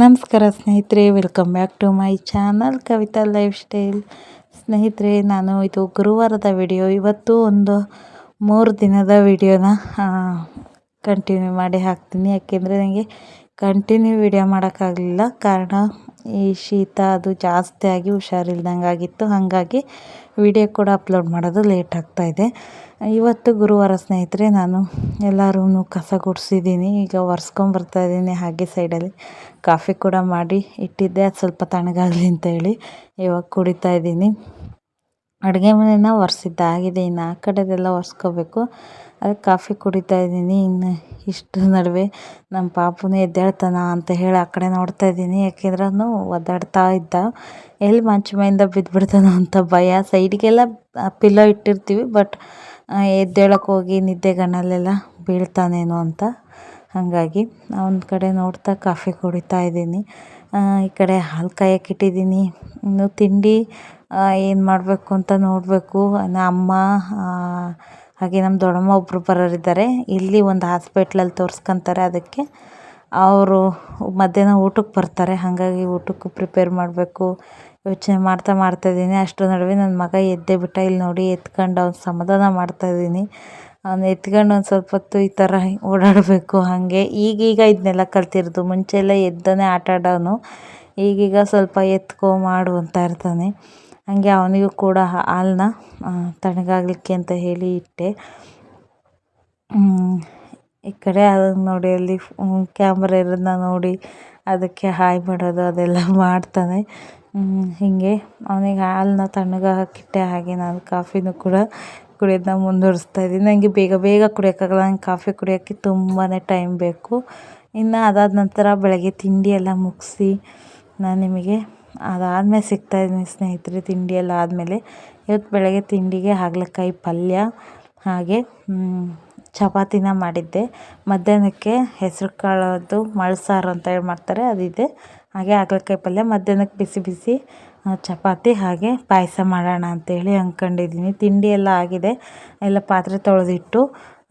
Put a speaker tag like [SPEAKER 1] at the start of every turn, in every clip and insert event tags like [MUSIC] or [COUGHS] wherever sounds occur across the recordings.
[SPEAKER 1] ನಮಸ್ಕಾರ ಸ್ನೇಹಿತರೆ welcome back to my channel Kavita lifestyle ಸ್ನೇಹಿತರೆ, ನಾನು ಇದು ಗುರುವಾರದ ವಿಡಿಯೋ ಇವತ್ತು ಒಂದು ಮೂರು ದಿನದ ವಿಡಿಯೋನ ಕಂಟಿನ್ಯೂ ಮಾಡಿ ಹಾಕ್ತೀನಿ. ಯಾಕೆಂದರೆ ನನಗೆ ಕಂಟಿನ್ಯೂ ವಿಡಿಯೋ ಮಾಡೋಕ್ಕಾಗಲಿಲ್ಲ. ಕಾರಣ ಈ ಶೀತ ಅದು ಜಾಸ್ತಿ ಆಗಿ ಹುಷಾರಿಲ್ದಂಗೆ ಆಗಿತ್ತು ಹಾಗಾಗಿ ವಿಡಿಯೋ ಕೂಡ ಅಪ್ಲೋಡ್ ಮಾಡೋದು ಲೇಟ್ ಆಗ್ತಾಯಿದೆ ಇವತ್ತು ಗುರುವಾರ ಸ್ನೇಹಿತರೆ, ನಾನು ಎಲ್ಲರೂ ಕಸ ಗುಡಿಸಿದ್ದೀನಿ. ಈಗ ಒರೆಸ್ಕೊಂಬರ್ತಾ ಇದ್ದೀನಿ ಹಾಗೆ ಸೈಡಲ್ಲಿ ಕಾಫಿ ಕೂಡ ಮಾಡಿ ಇಟ್ಟಿದ್ದೆ, ಅದು ಸ್ವಲ್ಪ ಅಂತ ಹೇಳಿ ಇವಾಗ ಕುಡಿತಾ ಇದ್ದೀನಿ. ಅಡುಗೆ ಮನೆನ ಒರೆಸಿದ್ದಾಗಿದೆ ಇನ್ನು ಆ ಕಡೆದೆಲ್ಲ ಒರೆಸ್ಕೋಬೇಕು. ಅದಕ್ಕೆ ಕಾಫಿ ಕುಡಿತಾ ಇದ್ದೀನಿ. ಇನ್ನು ಇಷ್ಟು ನಡುವೆ ನಮ್ಮ ಪಾಪುನೇ ಎದ್ದೇಳ್ತಾನ ಅಂತ ಹೇಳಿ ಆ ಕಡೆ ನೋಡ್ತಾ ಇದ್ದೀನಿ. ಯಾಕೆಂದ್ರೆ ಒದ್ದಾಡ್ತಾ ಇದ್ದ. ಎಲ್ಲಿ ಮಂಚ ಮೈಯಿಂದ ಬಿದ್ದುಬಿಡ್ತಾನೋ ಅಂತ ಭಯ. ಸೈಡ್ಗೆಲ್ಲ ಪಿಲ್ಲೋ ಇಟ್ಟಿರ್ತೀವಿ ಬಟ್ ಎದ್ದೇಳಕ್ಕೆ ಹೋಗಿ ನಿದ್ದೆಗಣ್ಣಲ್ಲೆಲ್ಲ ಬೀಳ್ತಾನೇನೋ ಅಂತ. ಹಾಗಾಗಿ ಒಂದು ಕಡೆ ನೋಡ್ತಾ ಕಾಫಿ ಕುಡಿತಾ ಇದ್ದೀನಿ. ಈ ಕಡೆ ಹಾಲು ಕಾಯಕ್ಕೆ ಇಟ್ಟಿದ್ದೀನಿ. ಇನ್ನು ತಿಂಡಿ ಏನು ಮಾಡಬೇಕು ಅಂತ ನೋಡಬೇಕು. ಅಮ್ಮ ಹಾಗೆ ನಮ್ಮ ದೊಡ್ಡಮ್ಮ ಒಬ್ಬರು ಬರೋರಿದ್ದಾರೆ. ಇಲ್ಲಿ ಒಂದು ಹಾಸ್ಪೆಟ್ಲಲ್ಲಿ ತೋರಿಸ್ಕೊಂತಾರೆ ಅದಕ್ಕೆ. ಅವರು ಮಧ್ಯಾಹ್ನ ಊಟಕ್ಕೆ ಬರ್ತಾರೆ. ಹಾಗಾಗಿ ಊಟಕ್ಕೂ ಪ್ರಿಪೇರ್ ಮಾಡಬೇಕು. ಯೋಚನೆ ಮಾಡ್ತಾ ಮಾಡ್ತಾ ಇದ್ದೀನಿ. ಅಷ್ಟರ ನಡುವೆ ನನ್ನ ಮಗ ಎದ್ದೇ ಬಿಟ್ಟ. ಇಲ್ಲಿ ನೋಡಿ ಎತ್ಕೊಂಡು ಅವ್ನು ಸಮಾಧಾನ ಮಾಡ್ತಾಯಿದ್ದೀನಿ ಅವ್ನು ಎತ್ಕೊಂಡು ಒಂದು ಸ್ವಲ್ಪ ಹೊತ್ತು ಈ ಥರ ಓಡಾಡಬೇಕು. ಹಾಗೆ ಈಗೀಗ ಇದನ್ನೆಲ್ಲ ಕಲ್ತಿರೋದು. ಮುಂಚೆ ಎಲ್ಲ ಎದ್ದನೇ ಆಟ ಆಡೋನು. ಈಗೀಗ ಸ್ವಲ್ಪ ಎತ್ಕೊ ಮಾಡು ಅಂತ ಇರ್ತಾನೆ. ಹಾಗೆ ಅವನಿಗೂ ಕೂಡ ಹಾಲನ್ನ ತಣ್ಣಗಾಗಲಿಕ್ಕೆ ಅಂತ ಹೇಳಿ ಇಟ್ಟೆ. ಈ ಕಡೆ ಅದನ್ನು ನೋಡಿ, ಅಲ್ಲಿ ಕ್ಯಾಮ್ರಾ ಇರೋದನ್ನ ನೋಡಿ, ಅದಕ್ಕೆ ಹಾಯ್ ಮಾಡೋದು, ಅದೆಲ್ಲ ಮಾಡ್ತಾನೆ. ಹೀಗೆ ಅವನಿಗೆ ಹಾಲನ್ನ ತಣ್ಣಗಾಕಿಟ್ಟೆ ಹಾಗೆ ನಾನು ಕಾಫಿನೂ ಕೂಡ ಕುಡಿಯೋದನ್ನ ಮುಂದುವರಿಸ್ತಾ ಇದ್ದೀನಿ. ನನಗೆ ಬೇಗ ಬೇಗ ಕುಡಿಯೋಕ್ಕಾಗಲ್ಲ, ನಂಗೆ ಕಾಫಿ ಕುಡಿಯೋಕ್ಕೆ ತುಂಬಾ ಟೈಮ್ ಬೇಕು. ಇನ್ನು ಅದಾದ ನಂತರ ಬೆಳಗ್ಗೆ ತಿಂಡಿ ಎಲ್ಲ ಮುಗಿಸಿ ನಾನು ನಿಮಗೆ ಅದಾದಮೇಲೆ ಸಿಗ್ತಾಯಿದ್ದೀನಿ ಸ್ನೇಹಿತರೆ, ತಿಂಡಿ ಎಲ್ಲ ಆದಮೇಲೆ. ಇವತ್ತು ಬೆಳಗ್ಗೆ ತಿಂಡಿಗೆ ಹಾಗಲಕಾಯಿ ಪಲ್ಯ, ಹಾಗೆ ಚಪಾತಿನ ಮಾಡಿದ್ದೆ. ಮಧ್ಯಾಹ್ನಕ್ಕೆ ಹೆಸರು ಕಾಳದ್ದು ಮಳ್ಸಾರು ಅಂತ ಹೇಳಿ ಮಾಡ್ತಾರೆ, ಅದಿದೆ. ಹಾಗೆ ಹಾಗಲಕಾಯಿ ಪಲ್ಯ. ಮಧ್ಯಾಹ್ನಕ್ಕೆ ಬಿಸಿ ಬಿಸಿ ಚಪಾತಿ ಹಾಗೆ ಪಾಯಸ ಮಾಡೋಣ ಅಂತೇಳಿ ಅಂದ್ಕೊಂಡಿದ್ದೀನಿ. ತಿಂಡಿ ಎಲ್ಲ ಆಗಿದೆ. ಎಲ್ಲ ಪಾತ್ರೆ ತೊಳೆದಿಟ್ಟು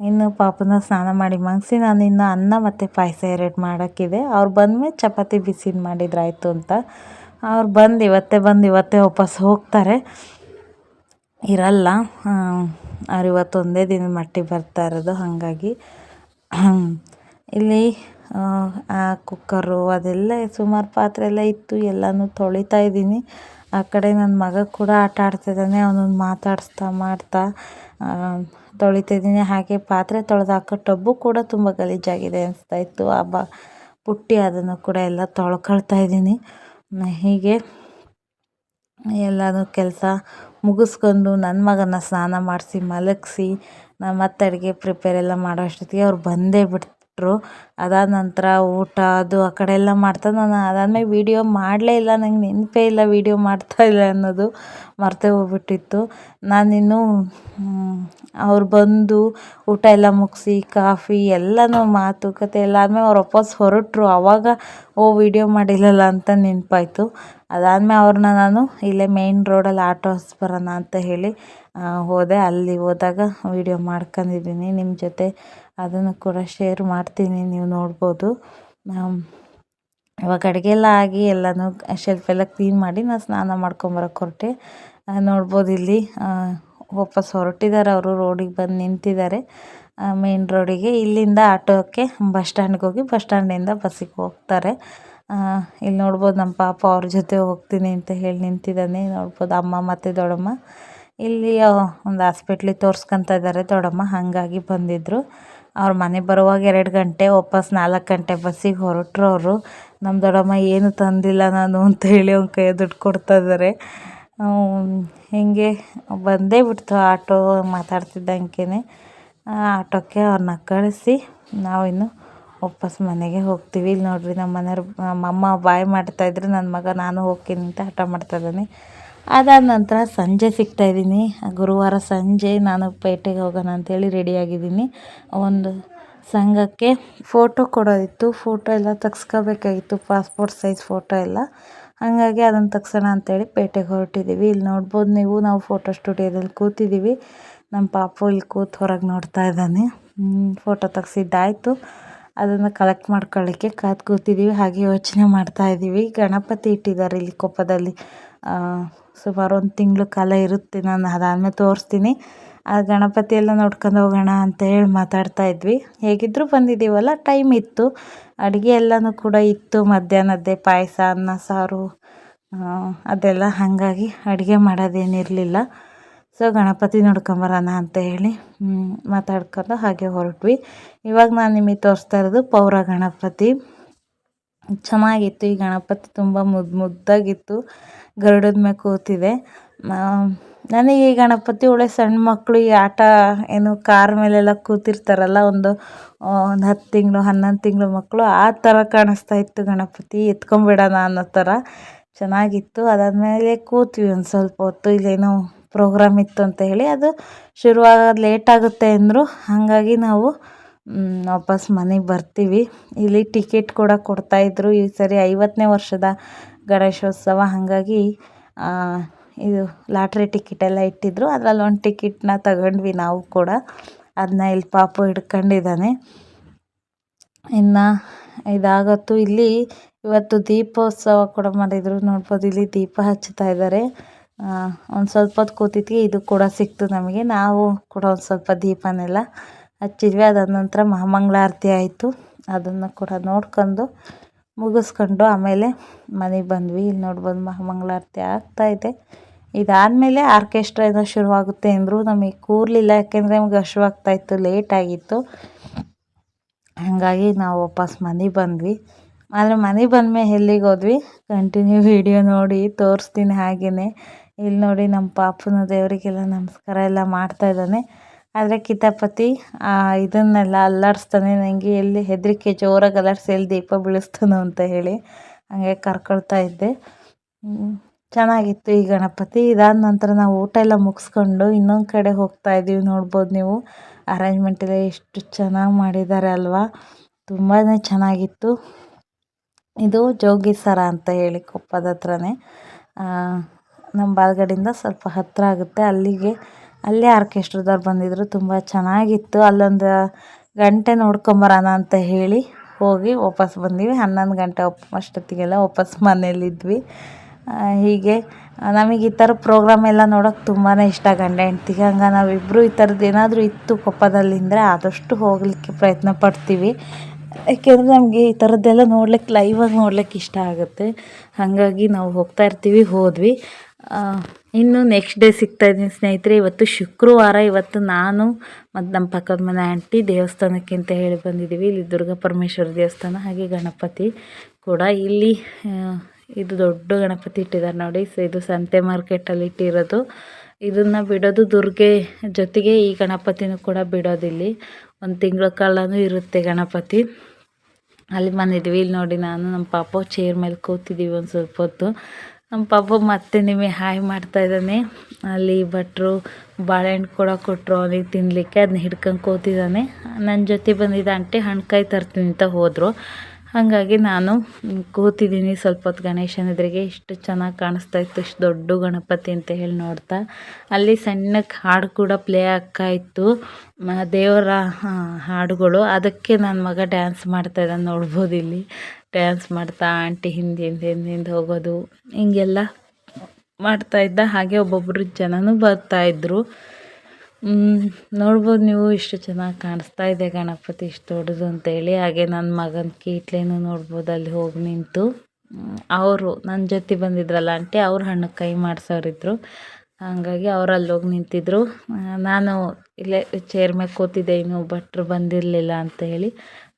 [SPEAKER 1] ಇನ್ನು ಪಾಪನ ಸ್ನಾನ ಮಾಡಿ ಮಂಗಿಸಿ ನಾನು ಇನ್ನು ಅನ್ನ ಮತ್ತು ಪಾಯಸ ಎರಡು ಮಾಡೋಕ್ಕಿದೆ. ಅವ್ರು ಬಂದಮೇಲೆ ಚಪಾತಿ ಬಿಸಿದು ಮಾಡಿದ್ರಾಯಿತು ಅಂತ. ಅವ್ರು ಬಂದು ಇವತ್ತೇ ಬಂದು ಇವತ್ತೇ ವಾಪಸ್ ಹೋಗ್ತಾರೆ. ಇರಲ್ಲ. ಅವ್ರು ಇವತ್ತು ಒಂದೇ ದಿನದ ಮಟ್ಟಿಗೆ ಬರ್ತಾ ಇರೋದು, ಹಾಗಾಗಿ [CLEARS THROAT] ಇಲ್ಲಿ, ಆ ಕುಕ್ಕರು ಅದೆಲ್ಲ ಸುಮಾರು ಪಾತ್ರೆ ಎಲ್ಲ ಇತ್ತು, ಎಲ್ಲನೂ ತೊಳಿತಾ ಇದ್ದೀನಿ. ಆ ಕಡೆ ನನ್ನ ಮಗ ಕೂಡ ಆಟ ಆಡ್ತಿದ್ದಾನೆ ಅವನನ್ನು ಮಾತಾಡಿಸ್ತಾ ಮಾಡ್ತಾ ತೊಳಿತಿದ್ದೀನಿ ಹಾಗೆ ಪಾತ್ರೆ ತೊಳೆದು ಹಾಕೋ ಟಬ್ಬು ಕೂಡ ತುಂಬ ಗಲೀಜಾಗಿದೆ ಅನಿಸ್ತಾ ಇತ್ತು. ಆ ಬ, ಪುಟ್ಟಿ ಅದನ್ನು ಕೂಡ ಎಲ್ಲ ತೊಳ್ಕೊಳ್ತಾ ಇದ್ದೀನಿ. ಹೀಗೆ ಎಲ್ಲನೂ ಕೆಲಸ ಮುಗಿಸ್ಕೊಂಡು ನನ್ನ ಮಗನ ಸ್ನಾನ ಮಾಡಿಸಿ, ಮಲಗಿಸಿ ನಾನು ಮತ್ತೆ ಅಡುಗೆ ಪ್ರಿಪೇರ್ ಎಲ್ಲ ಮಾಡೋ ಅಷ್ಟೊತ್ತಿಗೆ ಅವ್ರು ಬಂದೇ ಬಿಟ್ಟರು ಅದಾದ ನಂತರ ಊಟ ಅದು ಆ ಕಡೆ ಎಲ್ಲ ಮಾಡ್ತಾ ನಾನು ಅದಾದ್ಮೇಲೆ ವೀಡಿಯೋ ಮಾಡಲೇ ಇಲ್ಲ, ನಂಗೆ ನೆನಪೇ ಇಲ್ಲ ವೀಡಿಯೋ ಮಾಡ್ತಾ ಇಲ್ಲ ಅನ್ನೋದು ಮರ್ತೇ ಹೋಗ್ಬಿಟ್ಟಿತ್ತು. ನಾನಿನ್ನು ಅವ್ರು ಬಂದು ಊಟ ಎಲ್ಲ ಮುಗಿಸಿ, ಕಾಫಿ ಎಲ್ಲನೂ ಮಾತುಕತೆ ಎಲ್ಲ ಆದಮೇಲೆ ಅವ್ರು ವಾಪಸ್ ಹೊರಟರು. ಆವಾಗ ಓ ವೀಡಿಯೋ ಮಾಡಿಲ್ಲಲ್ಲ ಅಂತ ನೆನಪಾಯ್ತು. ಅದಾದಮೇಲೆ ಅವ್ರನ್ನ ನಾನು ಇಲ್ಲೇ ಮೇಯ್ನ್ ರೋಡಲ್ಲಿ ಆಟೋ ಬರೋಣ ಅಂತ ಹೇಳಿ ಹೋದೆ. ಅಲ್ಲಿ ಹೋದಾಗ ವೀಡಿಯೋ ಮಾಡ್ಕೊಂಡಿದ್ದೀನಿ ನಿಮ್ಮ ಜೊತೆ ಅದನ್ನು ಕೂಡ ಶೇರ್ ಮಾಡ್ತೀನಿ. ನೀವು ನೋಡ್ಬೋದು. ಇವಾಗ ಅಡುಗೆ ಎಲ್ಲ ಆಗಿ ಎಲ್ಲನೂ ಶೆಲ್ಫ್ ಎಲ್ಲ ಕ್ಲೀನ್ ಮಾಡಿ ನಾನು ಸ್ನಾನ ಮಾಡ್ಕೊಂಬರಕ್ಕೆ ಹೊರಟೆ. ನೋಡ್ಬೋದು ಇಲ್ಲಿ ವಾಪಸ್ ಹೊರಟಿದ್ದಾರೆ. ಅವರು ರೋಡಿಗೆ ಬಂದು ನಿಂತಿದ್ದಾರೆ. ಮೇನ್ ರೋಡಿಗೆ ಇಲ್ಲಿಂದ ಆಟೋಕ್ಕೆ ಬಸ್ ಸ್ಟ್ಯಾಂಡ್ಗೆ ಹೋಗಿ ಬಸ್ ಸ್ಟ್ಯಾಂಡಿಂದ ಬಸ್ಸಿಗೆ ಹೋಗ್ತಾರೆ. ಇಲ್ಲಿ ನೋಡ್ಬೋದು ನಮ್ಮ ಪಾಪ ಅವ್ರ ಜೊತೆ ಹೋಗ್ತೀನಿ ಅಂತ ಹೇಳಿ ನಿಂತಿದ್ದಾನೆ. ನೋಡ್ಬೋದು ಅಮ್ಮ ಮತ್ತು ದೊಡ್ಡಮ್ಮ. ಇಲ್ಲಿ ಒಂದು ಹಾಸ್ಪಿಟ್ಲಿಗೆ ತೋರಿಸ್ಕೊಂತ ಇದ್ದಾರೆ. ದೊಡ್ಡಮ್ಮ ಹಾಗಾಗಿ ಬಂದಿದ್ದರು ಅವ್ರ ಮನೆ ಬರುವಾಗ ಎರಡು ಗಂಟೆ, ವಾಪಸ್ ನಾಲ್ಕು ಗಂಟೆ ಬಸ್ಸಿಗೆ ಹೊರಟರು ಅವರು. ನಮ್ಮ ದೊಡ್ಡಮ್ಮ, ಏನು ತಂದಿಲ್ಲ ನಾನು ಅಂತ ಹೇಳಿ ಅವ್ನ ಕೈ ದುಡ್ಡು ಕೊಡ್ತಾ ಇದ್ದಾರೆ. ಹಿಂಗೆ ಬಂದೇ ಬಿಡ್ತು ಆಟೋ ಮಾತಾಡ್ತಿದ್ದಂಗೆ ಆಟೋಕ್ಕೆ ಅವ್ರನ್ನ ಕಳಿಸಿ, ನಾವಿನ್ನು ವಾಪಸ್ ಮನೆಗೆ ಹೋಗ್ತೀವಿ. ಇಲ್ಲಿ ನೋಡಿರಿ ನಮ್ಮ ಮನೆಯವ್ರು ನಮ್ಮಮ್ಮ ಬಾಯ್ ಮಾಡ್ತಾಯಿದ್ರು ನನ್ನ ಮಗ ನಾನು ಹೋಗ್ತೀನಿ ಅಂತ ಹಠ ಮಾಡ್ತಾಯಿದ್ದಾನೆ ಅದಾದ ನಂತರ ಸಂಜೆ ಸಿಗ್ತಾಯಿದ್ದೀನಿ ಗುರುವಾರ ಸಂಜೆ ನಾನು ಪೇಟೆಗೆ ಹೋಗೋಣ ಅಂತೇಳಿ ರೆಡಿಯಾಗಿದ್ದೀನಿ ಒಂದು ಸಂಘಕ್ಕೆ ಫೋಟೋ ಕೊಡೋದಿತ್ತು. ಫೋಟೋ ಎಲ್ಲ ತೆಗ್ಸ್ಕೋಬೇಕಾಗಿತ್ತು. ಪಾಸ್ಪೋರ್ಟ್ ಸೈಜ್ ಫೋಟೋ ಎಲ್ಲ. ಹಾಗಾಗಿ ಅದನ್ನು ತೆಗ್ಸೋಣ ಅಂತೇಳಿ ಪೇಟೆಗೆ ಹೊರಟಿದ್ದೀವಿ. ಇಲ್ಲಿ ನೋಡ್ಬೋದು ನೀವು, ನಾವು ಫೋಟೋ ಸ್ಟುಡಿಯೋದಲ್ಲಿ ಕೂತಿದ್ದೀವಿ. ನಮ್ಮ ಪಾಪು ಇಲ್ಲಿ ಕೂತು ಹೊರಗೆ ನೋಡ್ತಾ ಇದ್ದಾನೆ. ಫೋಟೋ ತೆಗ್ಸಿದ್ದಾಯಿತು. ಅದನ್ನು ಕಲೆಕ್ಟ್ ಮಾಡ್ಕೊಳ್ಳಿಕ್ಕೆ ಕಾದು ಕೂತಿದ್ದೀವಿ ಹಾಗೆ ಯೋಚನೆ ಮಾಡ್ತಾ ಇದ್ದೀವಿ ಗಣಪತಿ ಇಟ್ಟಿದ್ದಾರೆ ಇಲ್ಲಿ ಕೊಪ್ಪದಲ್ಲಿ. ಸುಮಾರು ಒಂದು ತಿಂಗಳು ಕಾಲ ಇರುತ್ತೆ ನಾನು ಅದಾದ್ಮೇಲೆ ತೋರಿಸ್ತೀನಿ. ಆ, ಗಣಪತಿ ಎಲ್ಲ ನೋಡ್ಕೊಂಡು ಹೋಗೋಣ ಅಂತ ಹೇಳಿ ಮಾತಾಡ್ತಾ ಇದ್ವಿ. ಹೇಗಿದ್ದರೂ ಬಂದಿದ್ದೀವಲ್ಲ ಟೈಮ್ ಇತ್ತು. ಅಡುಗೆ ಎಲ್ಲನೂ ಕೂಡ ಇತ್ತು, ಮಧ್ಯಾಹ್ನದ್ದೇ ಪಾಯಸ, ಅನ್ನ, ಸಾರು ಅದೆಲ್ಲ ಹಾಗಾಗಿ ಅಡುಗೆ ಮಾಡೋದೇನಿರಲಿಲ್ಲ. ಸೊ ಗಣಪತಿ ನೋಡ್ಕೊಂಬರೋಣ ಅಂತ ಹೇಳಿ ಮಾತಾಡ್ಕೊಂಡು ಹಾಗೆ ಹೊರಟ್ವಿ. ಇವಾಗ ನಾನು ನಿಮಗೆ ತೋರಿಸ್ತಾ ಇರೋದು ಪೌರ ಗಣಪತಿ. ಚೆನ್ನಾಗಿತ್ತು ಈ ಗಣಪತಿ, ತುಂಬ ಮುದ್ದು ಮುದ್ದಾಗಿತ್ತು, ಗರುಡದ ಮೇಲೆ ಕೂತಿದೆ. ನನಗೆ ಈ ಗಣಪತಿ ಒಳ್ಳೆ ಸಣ್ಣ ಮಕ್ಕಳು ಈ ಆಟ ಏನು ಕಾರ್ ಮೇಲೆಲ್ಲ ಕೂತಿರ್ತಾರಲ್ಲ, ಒಂದು ಒಂದು ಹತ್ತು ತಿಂಗಳು, ಹನ್ನೊಂದು ತಿಂಗಳು ಮಕ್ಕಳು ಆ ಥರ ಕಾಣಿಸ್ತಾ ಇತ್ತು ಗಣಪತಿ. ಎತ್ಕೊಂಬಿಡೋಣ ಅನ್ನೋ ಥರ ಚೆನ್ನಾಗಿತ್ತು. ಅದಾದಮೇಲೆ ಕೂತ್ವಿ ಒಂದು ಸ್ವಲ್ಪ ಹೊತ್ತು, ಇಲ್ಲೇನೋ ಪ್ರೋಗ್ರಾಮ್ ಇತ್ತು ಅಂತ ಹೇಳಿ ಅದು ಶುರುವಾಗೋದು ಲೇಟ್ ಆಗುತ್ತೆ ಅಂದರು. ಹಾಗಾಗಿ ನಾವು ವಾಪಸ್ ಮನೆಗೆ ಬರ್ತೀವಿ. ಇಲ್ಲಿ ಟಿಕೆಟ್ ಕೂಡ ಕೊಡ್ತಾಯಿದ್ರು ಈ ಸರಿ ಐವತ್ತನೇ ವರ್ಷದ ಗಣೇಶೋತ್ಸವ. ಹಾಗಾಗಿ ಇದು ಲಾಟ್ರಿ ಟಿಕೆಟ್ ಎಲ್ಲ ಇಟ್ಟಿದ್ರು. ಅದರಲ್ಲಿ ಒಂದು ಟಿಕೆಟ್ನ ತಗೊಂಡ್ವಿ ನಾವು ಕೂಡ. ಅದನ್ನ ಇಲ್ಲಿ ಪಾಪ ಹಿಡ್ಕೊಂಡಿದ್ದಾನೆ. ಇನ್ನು ಇದಾಗತ್ತು ಇಲ್ಲಿ ಇವತ್ತು ದೀಪೋತ್ಸವ ಕೂಡ ಮಾಡಿದರು. ನೋಡ್ಬೋದು ಇಲ್ಲಿ ದೀಪ ಹಚ್ತಾ ಇದ್ದಾರೆ ಒಂದು ಸ್ವಲ್ಪ ಹೊತ್ತು ಕೂತಿದ್ವಿ, ಇದು ಕೂಡ ಸಿಕ್ತು ನಮಗೆ. ನಾವು ಕೂಡ ಒಂದು ಸ್ವಲ್ಪ ದೀಪನೆಲ್ಲ ಹಚ್ಚಿದ್ವಿ. ಅದಾದ ನಂತರ ಮಹಾಮಂಗಳಾರತಿ ಆಯಿತು. ಅದನ್ನು ಕೂಡ ನೋಡ್ಕೊಂಡು ಮುಗಿಸ್ಕೊಂಡು ಆಮೇಲೆ ಮನೆಗೆ ಬಂದ್ವಿ. ಇಲ್ಲಿ ನೋಡ್ಬೋದು ಮಹಾಮಂಗಳಾರತಿ ಆಗ್ತಾಯಿದೆ ಇದಾದಮೇಲೆ ಆರ್ಕೆಸ್ಟ್ರಾ ಏನೋ ಶುರುವಾಗುತ್ತೆ ಅಂದರು ನಮಗೆ ಕೂರಲಿಲ್ಲ. ಯಾಕೆಂದರೆ ನಮ್ಗೆ ಹಶ್ವಾಗ್ತಾಯಿತ್ತು ಲೇಟ್ ಆಗಿತ್ತು. ಹಾಗಾಗಿ ನಾವು ವಾಪಸ್ ಮನೆಗೆ ಬಂದ್ವಿ. ಆದರೆ ಮನೆಗೆ ಬಂದಮೇಲೆ ಎಲ್ಲಿಗೆ ಹೋದ್ವಿ? ಕಂಟಿನ್ಯೂ ವಿಡಿಯೋ ನೋಡಿ, ತೋರಿಸ್ತೀನಿ ಹಾಗೆಯೇ ಇಲ್ಲಿ ನೋಡಿ ನಮ್ಮ ಪಾಪನ ದೇವರಿಗೆಲ್ಲ ನಮಸ್ಕಾರ ಎಲ್ಲ ಮಾಡ್ತಾ ಇದ್ದಾನೆ. ಆದರೆ ಕಿತಾಪತಿ ಇದನ್ನೆಲ್ಲ ಅಲ್ಲಾಡಿಸ್ತಾನೆ. ನನಗೆ ಎಲ್ಲಿ ಹೆದರಿಕೆ, ಜೋರಾಗಿ ಅಲ್ಲಾಡಿಸಿ ಎಲ್ಲಿ ದೀಪ ಬೀಳಿಸ್ತಾನೋ ಅಂತ ಹೇಳಿ ಹಾಗೆ ಕರ್ಕೊಳ್ತಾ ಇದ್ದೆ. ಚೆನ್ನಾಗಿತ್ತು ಈ ಗಣಪತಿ. ಇದಾದ ನಂತರ ನಾವು ಊಟ ಎಲ್ಲ ಮುಗಿಸ್ಕೊಂಡು ಇನ್ನೊಂದು ಕಡೆ ಹೋಗ್ತಾ ಇದ್ದೀವಿ ನೋಡ್ಬೋದು ನೀವು. ಅರೇಂಜ್ಮೆಂಟ್ ಎಲ್ಲ ಎಷ್ಟು ಚೆನ್ನಾಗಿ ಮಾಡಿದ್ದಾರೆ ಅಲ್ವಾ? ತುಂಬಾ ಚೆನ್ನಾಗಿತ್ತು. ಇದು ಜೋಗಿಸರ ಅಂತ ಹೇಳಿ ಕೊಪ್ಪದ ಹತ್ರನೇ. ನಮ್ಮ ಬಾಲ್ಗಡಿಯಿಂದ ಸ್ವಲ್ಪ ಹತ್ತಿರ ಆಗುತ್ತೆ. ಅಲ್ಲಿಗೆ, ಅಲ್ಲೇ ಆರ್ಕೆಸ್ಟ್ರದವ್ರು ಬಂದಿದ್ದರು ತುಂಬ ಚೆನ್ನಾಗಿತ್ತು. ಅಲ್ಲೊಂದು ಗಂಟೆ ನೋಡ್ಕೊಂಬರೋಣ ಅಂತ ಹೇಳಿ ಹೋಗಿ ವಾಪಸ್ ಬಂದೀವಿ. ಹನ್ನೊಂದು ಗಂಟೆ ಅಷ್ಟೊತ್ತಿಗೆಲ್ಲ ವಾಪಸ್ ಮನೇಲಿದ್ವಿ ಹೀಗೆ ನಮಗೆ ಈ ಥರ ಪ್ರೋಗ್ರಾಮ್ ಎಲ್ಲ ನೋಡೋಕೆ ತುಂಬಾ ಇಷ್ಟ. ಗಂಡ ಹೆಂಡ್ತಿಗೆ ಹಂಗೆ ನಾವಿಬ್ಬರು ಈ ಥರದ್ದು ಏನಾದರೂ ಇತ್ತು ಕೊಪ್ಪದಲ್ಲಿ ಅಂದರೆ ಆದಷ್ಟು ಹೋಗಲಿಕ್ಕೆ ಪ್ರಯತ್ನ ಪಡ್ತೀವಿ. ಯಾಕೆಂದರೆ ನಮಗೆ ಈ ಥರದ್ದೆಲ್ಲ ನೋಡ್ಲಿಕ್ಕೆ ಲೈವಾಗಿ ನೋಡ್ಲಿಕ್ಕೆ ಇಷ್ಟ ಆಗುತ್ತೆ. ಹಾಗಾಗಿ ನಾವು ಹೋಗ್ತಾ ಇರ್ತೀವಿ, ಹೋದ್ವಿ. ಇನ್ನು ನೆಕ್ಸ್ಟ್ ಡೇ ಸಿಗ್ತಾ ಇದ್ದೀನಿ ಸ್ನೇಹಿತರೆ. ಇವತ್ತು ಶುಕ್ರವಾರ, ಇವತ್ತು ನಾನು ಮತ್ತು ನಮ್ಮ ಪಕ್ಕದ ಮನೆ ಆಂಟಿ ದೇವಸ್ಥಾನಕ್ಕೆ ಅಂತ ಹೇಳಿ ಬಂದಿದ್ದೀವಿ ಇಲ್ಲಿ ದುರ್ಗಾ ಪರಮೇಶ್ವರ ದೇವಸ್ಥಾನ, ಹಾಗೆ ಗಣಪತಿ ಕೂಡ. ಇಲ್ಲಿ ಇದು ದೊಡ್ಡ ಗಣಪತಿ ಇಟ್ಟಿದ್ದಾರೆ ನೋಡಿ. ಇದು ಸಂತೆ ಮಾರ್ಕೆಟಲ್ಲಿ ಇಟ್ಟಿರೋದು. ಇದನ್ನು ಬಿಡೋದು ದುರ್ಗೆ ಜೊತೆಗೆ ಈ ಗಣಪತಿನೂ ಕೂಡ ಬಿಡೋದಿಲ್ಲಿ ಒಂದು ತಿಂಗಳ ಕಾಲನೂ ಇರುತ್ತೆ ಗಣಪತಿ. ಅಲ್ಲಿ ಬಂದಿದ್ವಿ. ಇಲ್ಲಿ ನೋಡಿ ನಾನು ನಮ್ಮ ಪಾಪ ಚೇರ್ ಮೇಲೆ ಕೂತಿದ್ದೀವಿ ಒಂದು ಸ್ವಲ್ಪ ಹೊತ್ತು. ನಮ್ಮ ಪಾಪ ಮತ್ತೆ ನಿಮಗೆ ಹಾಯ್ ಮಾಡ್ತಾ ಇದ್ದಾನೆ. ಅಲ್ಲಿ ಭಟ್ರು ಬಾಳೆಹಣ್ಣು ಕೂಡ ಕೊಟ್ಟರು ಅವನಿಗೆ ತಿನ್ನಲಿಕ್ಕೆ ಅದನ್ನ ಹಿಡ್ಕೊಂಡು ಕೂತಿದ್ದಾನೆ. ನನ್ನ ಜೊತೆ ಬಂದಿದ್ದ ಆಂಟಿ ಹಣ್ಕಾಯಿ ತರ್ತೀನಿ ಅಂತ ಹೋದರು. ಹಾಗಾಗಿ ನಾನು ಕೂತಿದ್ದೀನಿ ಸ್ವಲ್ಪ ಹೊತ್ತು ಗಣೇಶನ ಎದುರಿಗೆ ಇಷ್ಟು ಚೆನ್ನಾಗಿ ಕಾಣಿಸ್ತಾ ಇತ್ತು, ಇಷ್ಟು ದೊಡ್ಡ ಗಣಪತಿ ಅಂತ ಹೇಳಿ ನೋಡ್ತಾ. ಅಲ್ಲಿ ಸಣ್ಣಕ್ಕೆ ಹಾಡು ಕೂಡ ಪ್ಲೇ ಆಗ್ತಾ ಇತ್ತು. ದೇವರ ಹಾಡುಗಳು. ಅದಕ್ಕೆ ನನ್ನ ಮಗ ಡ್ಯಾನ್ಸ್ ಮಾಡ್ತಾ ಇದ್ದಾನೆ ನೋಡ್ಬೋದು ಇಲ್ಲಿ. ಡ್ಯಾನ್ಸ್ ಮಾಡ್ತಾ, ಆಂಟಿ ಹಿಂದೆ ಹಿಂದೆ ಹಿಂದೆ ಹೋಗೋದು, ಹಿಂಗೆಲ್ಲ ಮಾಡ್ತಾ ಇದ್ದ. ಹಾಗೆ ಒಬ್ಬೊಬ್ಬರು ಜನನೂ ಬರ್ತಾಯಿದ್ರು ನೋಡ್ಬೋದು ನೀವು ಇಷ್ಟು ಚೆನ್ನಾಗಿ ಕಾಣಿಸ್ತಾ ಇದೆ ಗಣಪತಿ, ಇಷ್ಟು ದೊಡ್ಡದು ಅಂತೇಳಿ ಹಾಗೆ ನನ್ನ ಮಗನ ಕೀಟ್ಲೇನು ನೋಡ್ಬೋದು, ಅಲ್ಲಿ ಹೋಗಿ ನಿಂತು. ಅವರು ನನ್ನ ಜೊತೆ ಬಂದಿದ್ರಲ್ಲ ಆಂಟಿ, ಅವ್ರ ಹಣ್ಣು ಕೈ ಮಾಡಿಸೋರಿದ್ರು. ಹಾಗಾಗಿ ಅವ್ರು ಅಲ್ಲಿ ಹೋಗಿ ನಿಂತಿದ್ರು ನಾನು ಇಲ್ಲೇ ಚೇರ್ ಮೇಲೆ ಕೂತಿದ್ದೆ, ಇನ್ನೂ ಭಟ್ರು ಬಂದಿರಲಿಲ್ಲ ಅಂತ ಹೇಳಿ.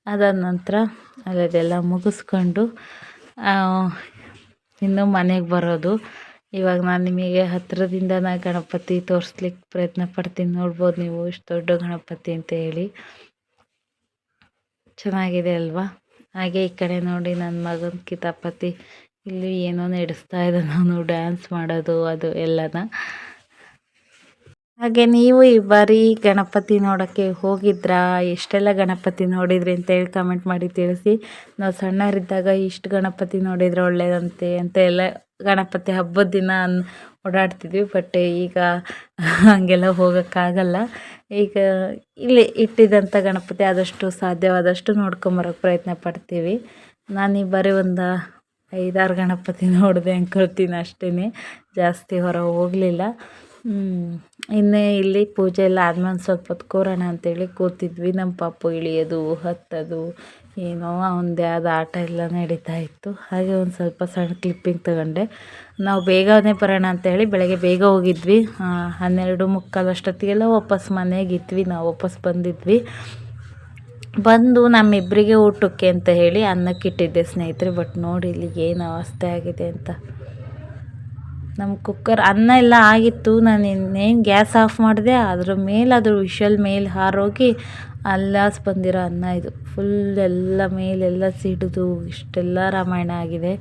[SPEAKER 1] ಅದಾದ ನಂತರ ಅಲ್ಲದೆಲ್ಲ ಮುಗಿಸ್ಕೊಂಡು ಇನ್ನು ಮನೆಗೆ ಬರೋದು. ಇವಾಗ ನಾನು ನಿಮಗೆ ಹತ್ತಿರದಿಂದ ನಾನು ಗಣಪತಿ ತೋರಿಸ್ಲಿಕ್ಕೆ ಪ್ರಯತ್ನ ಪಡ್ತೀನಿ. ನೋಡ್ಬೋದು ನೀವು ಇಷ್ಟು ದೊಡ್ಡ ಗಣಪತಿ ಅಂತ ಹೇಳಿ. ಚೆನ್ನಾಗಿದೆ ಅಲ್ವಾ? ಹಾಗೆ ಈ ಕಡೆ ನೋಡಿ ನನ್ನ ಮಗನ ಕಿತಾಪತಿ. ಇಲ್ಲಿ ಏನೋ ನಡೆಸ್ತಾ ಇದ್ದಾನೆ. ನಾನು ಡ್ಯಾನ್ಸ್ ಮಾಡೋದು, ಅದು ಎಲ್ಲನ. ಹಾಗೆ ನೀವು ಈ ಬಾರಿ ಗಣಪತಿ ನೋಡೋಕ್ಕೆ ಹೋಗಿದ್ರಾ? ಎಷ್ಟೆಲ್ಲ ಗಣಪತಿ ನೋಡಿದ್ರಿ ಅಂತೇಳಿ ಕಮೆಂಟ್ ಮಾಡಿ ತಿಳಿಸಿ. ನಾವು ಸಣ್ಣವರಿದ್ದಾಗ ಇಷ್ಟು ಗಣಪತಿ ನೋಡಿದರೆ ಒಳ್ಳೆಯದಂತೆ ಅಂತ ಎಲ್ಲ ಗಣಪತಿ ಹಬ್ಬದ ದಿನ ಓಡಾಡ್ತಿದ್ವಿ. ಬಟ್ ಈಗ ಹಾಗೆಲ್ಲ ಹೋಗೋಕ್ಕಾಗಲ್ಲ. ಈಗ ಇಲ್ಲಿ ಇಟ್ಟಿದ್ದಂಥ ಗಣಪತಿ ಆದಷ್ಟು ಸಾಧ್ಯವಾದಷ್ಟು ನೋಡ್ಕೊಂಬರೋಕ್ಕೆ ಪ್ರಯತ್ನ ಪಡ್ತೀವಿ. ನಾನು ಈ ಬಾರಿ ಒಂದು ಐದಾರು ಗಣಪತಿ ನೋಡಿದೆ ಅಂದ್ಕೊಳ್ತೀನಿ ಅಷ್ಟೇ ಜಾಸ್ತಿ ಹೊರಗೆ ಹೋಗಲಿಲ್ಲ. ಇನ್ನೇ ಇಲ್ಲಿ ಪೂಜೆ ಎಲ್ಲ ಆದ್ಮೇಲೆ ಸ್ವಲ್ಪ ಹೊತ್ತು ಕೂರೋಣ ಅಂತೇಳಿ ಕೂತಿದ್ವಿ. ನಮ್ಮ ಪಾಪು ಇಳಿಯೋದು, ಹತ್ತೋದು, ಏನೋ ಅವನದೇ ಆದ ಆಟ ಎಲ್ಲ ನಡೀತಾ ಇತ್ತು. ಹಾಗೆ ಒಂದು ಸ್ವಲ್ಪ ಸಣ್ಣ ಕ್ಲಿಪ್ಪಿಂಗ್ ತಗೊಂಡೆ. ನಾವು ಬೇಗನೆ ಬರೋಣ ಅಂತೇಳಿ ಬೆಳಗ್ಗೆ ಬೇಗ ಹೋಗಿದ್ವಿ. ಹನ್ನೆರಡು ಮುಕ್ಕಾಲು ಅಷ್ಟೊತ್ತಿಗೆಲ್ಲ ವಾಪಸ್ ಮನೆಗಿದ್ವಿ ನಾವು ವಾಪಸ್ ಬಂದಿದ್ವಿ. ಬಂದು ನಮ್ಮಿಬ್ಬರಿಗೆ ಊಟಕ್ಕೆ ಅಂತ ಹೇಳಿ ಅನ್ನಕ್ಕಿಟ್ಟಿದ್ದೆ ಸ್ನೇಹಿತರೆ, ಬಟ್ ನೋಡಿ ಇಲ್ಲಿ ಏನು ಅವಸ್ಥೆ ಆಗಿದೆ ಅಂತ. ನಮ್ಮ ಕುಕ್ಕರ್ ಅನ್ನ ಎಲ್ಲ ಆಗಿತ್ತು. ನಾನು ಇನ್ನೇನು ಗ್ಯಾಸ್ ಆಫ್ ಮಾಡಿದೆ, ಅದ್ರ ಮೇಲೆ ಅದ್ರ ವಿಷಲ್ ಮೇಲೆ ಹಾರೋಗಿ ಅಲ್ಲಾಸ್ ಬಂದಿರೋ ಅನ್ನ ಇದು. ಫುಲ್ ಎಲ್ಲ ಮೇಲೆಲ್ಲ ಸಿಡಿದು, ಇಷ್ಟೆಲ್ಲ ರಾಮಾಯಣ ಆಗಿದೆ.